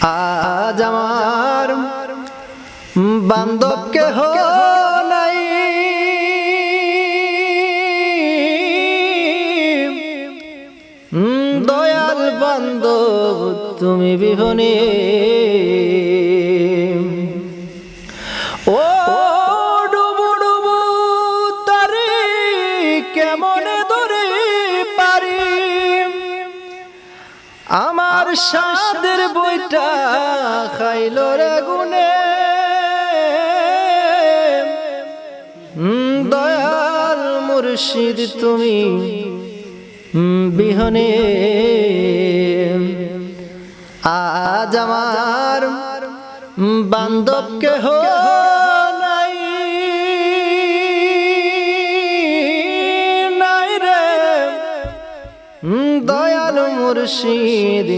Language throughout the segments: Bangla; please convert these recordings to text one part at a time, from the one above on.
আজ আমার বান্ধব কেহ নাই। দয়াল বান্ধব তুমি বিহনে। আমার সাদের বইটা খাইল রে গুনে। দয়াল মুর্শিদ তুমি বিহনে। আজ আমার উম, বান্ধব কেহ মুর্শিদ,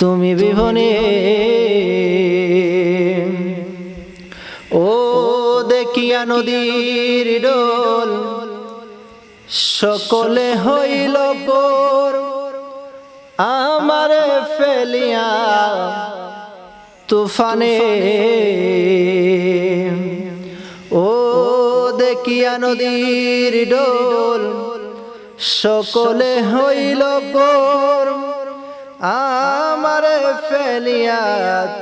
তুমি বিভনে। ও দেখিয়া নদীর ডোল, সকলে হইল পর, আমারে ফেলিয়া তুফানে। ও দেখিয়া নদীর ডোল সকলে হইল পর আমার ফেলিয়া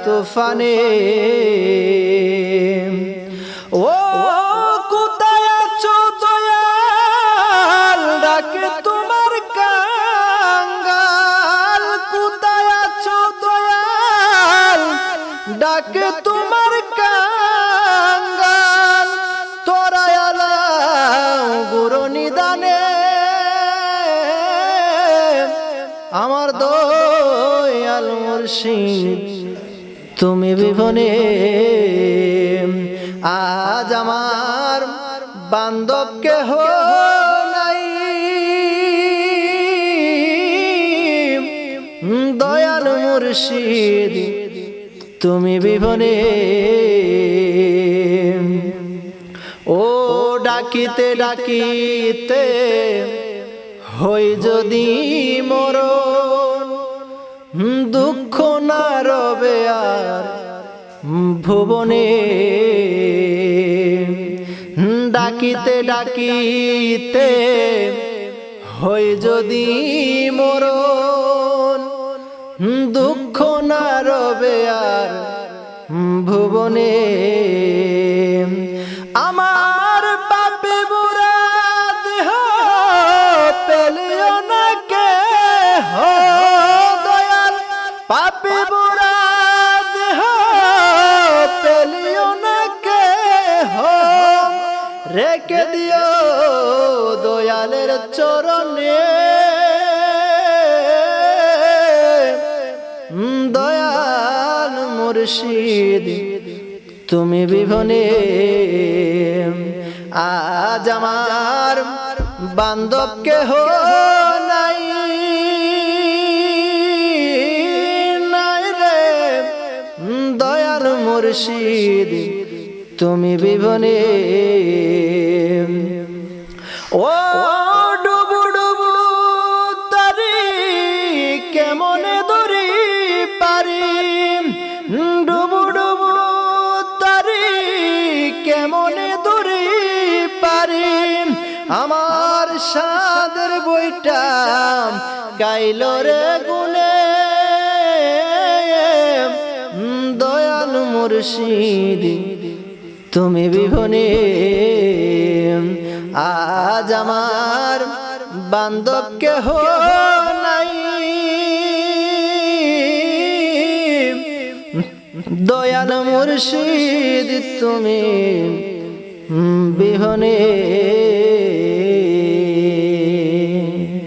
তুফানে। ও কোথায় আছো দয়াল? ডাকে তোমার কাঙ্গাল। কোথায় আছো দয়াল? ডাকে তোমার কাঙ্গাল। আমার দয়াল মুর্শিদ, তুমি বিভনে আজ আমার বান্ধব কেহ নাই। দয়াল মুর্শিদ, তুমি বিভনে ও ডাকিতে ডাকিতে হই যদি মরণ, দুঃখ না রবে আর ভুবনে। ডাকিতে ডাকিতে হই যদি মরণ, দুঃখ না রবে আর ভুবনে। মুর্শিদ তুমি বিভনে। আজ আমার বান্ধব কেহ নাই। নাই মুর্শিদ তুমি বিভনে। ও আমার সাদের বইটা গাইল রে গুনে। দয়াল মুর্শিদ, তুমি বিভনে। আজ আমার বান্ধব কেহ নাই। দয়াল মুর্শিদ, তুমি বিহনে